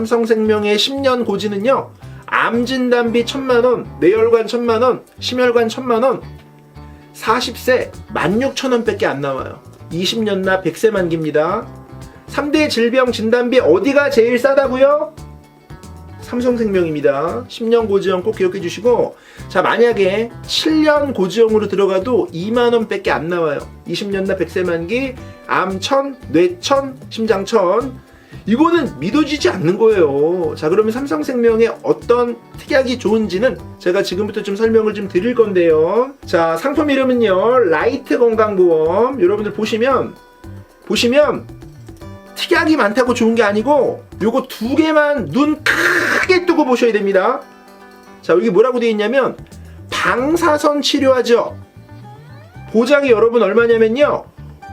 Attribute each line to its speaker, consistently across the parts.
Speaker 1: 삼성생명의 10년 고지는요. 암 진단비 1000만 원, 뇌혈관 1000만 원, 심혈관 1000만 원, 40세 16,000원밖에 안 나와요. 20년 나 100세 만기입니다. 3대 질병 진단비 어디가 제일 싸다고요? 삼성생명입니다. 10년 고지형 꼭 기억해 주시고 자 만약에 7년 고지형으로 들어가도 2만 원 밖에 안 나와요. 20년 나 100세 만기 암천, 뇌천, 심장천 이거는 믿어지지 않는 거예요. 자 그러면 삼성생명의 어떤 특약이 좋은지는 제가 지금부터 좀 설명을 좀 드릴 건데요. 자 상품 이름은요 라이트 건강보험 여러분들 보시면 보시면 특약이 많다고 좋은 게 아니고 요거 두 개만 눈 크게 뜨고 보셔야 됩니다. 자, 여기 뭐라고 되어 있냐면 방사선 치료하죠. 보장이 여러분 얼마냐면요.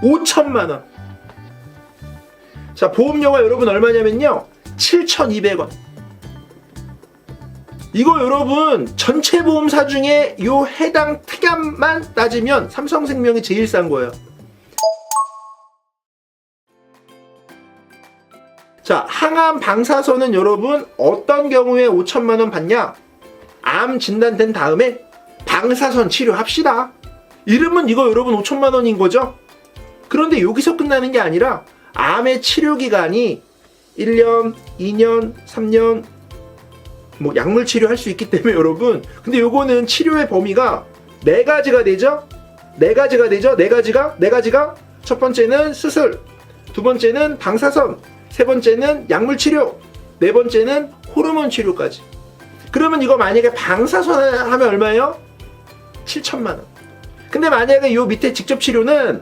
Speaker 1: 5천만 원. 자, 보험료가 여러분 얼마냐면요. 7,200원. 이거 여러분 전체 보험사 중에 요 해당 특약만 따지면 삼성생명이 제일 싼 거예요. 자, 항암 방사선은 여러분 어떤 경우에 5천만 원 받냐? 암 진단된 다음에 방사선 치료합시다. 이러면 이거 여러분 5천만 원인 거죠? 그런데 여기서 끝나는 게 아니라 암의 치료 기간이 1년, 2년, 3년 뭐 약물 치료할 수 있기 때문에 여러분 근데 요거는 치료의 범위가 네 가지가 되죠? 네 가지가 되죠? 네 가지가 네 가지가 첫 번째는 수술, 두 번째는 방사선, 세 번째는 약물 치료, 네 번째는 호르몬 치료까지. 그러면 이거 만약에 방사선 하면 얼마예요? 7천만 원. 근데 만약에 요 밑에 직접 치료는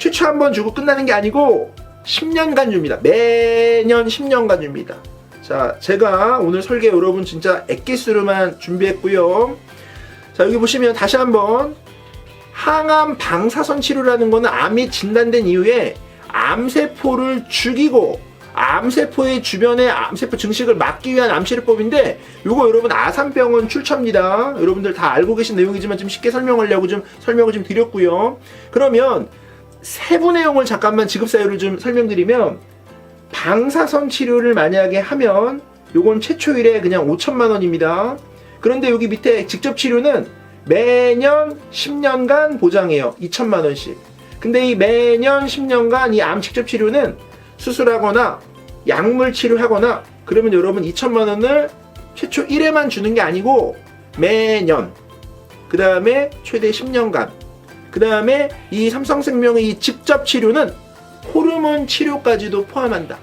Speaker 1: 최초 한 번 주고 끝나는 게 아니고 10년간 줍니다. 매년 10년간 줍니다. 자, 제가 오늘 설계 여러분 진짜 액기스로만 준비했고요. 자, 여기 보시면 다시 한번 항암 방사선 치료라는 거는 암이 진단된 이후에 암세포를 죽이고 암세포의 주변에 암세포 증식을 막기 위한 암치료법인데 요거 여러분 아산병원 출처입니다. 여러분들 다 알고 계신 내용이지만 좀 쉽게 설명하려고 좀 설명을 좀 드렸고요. 그러면 세부 내용을 잠깐만 지급 사유를 좀 설명드리면 방사선 치료를 만약에 하면 요건 최초일에 그냥 5천만 원입니다. 그런데 여기 밑에 직접 치료는 매년 10년간 보장해요. 2천만 원씩. 근데 이 매년 10년간 이 암 직접 치료는 수술하거나 약물 치료하거나 그러면 여러분 2천만 원을 최초 1회만 주는 게 아니고 매년 그 다음에 최대 10년간 그 다음에 이 삼성생명의 이 직접 치료는 호르몬 치료까지도 포함한다.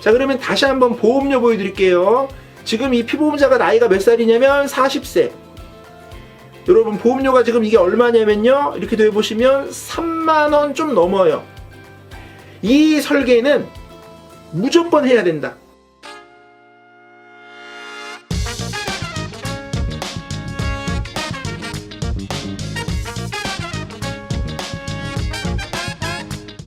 Speaker 1: 자 그러면 다시 한번 보험료 보여드릴게요. 지금 이 피보험자가 나이가 몇 살이냐면 40세. 여러분 보험료가 지금 이게 얼마냐면요. 이렇게 되어 보시면 3만 원 좀 넘어요. 이 설계는 무조건 해야 된다.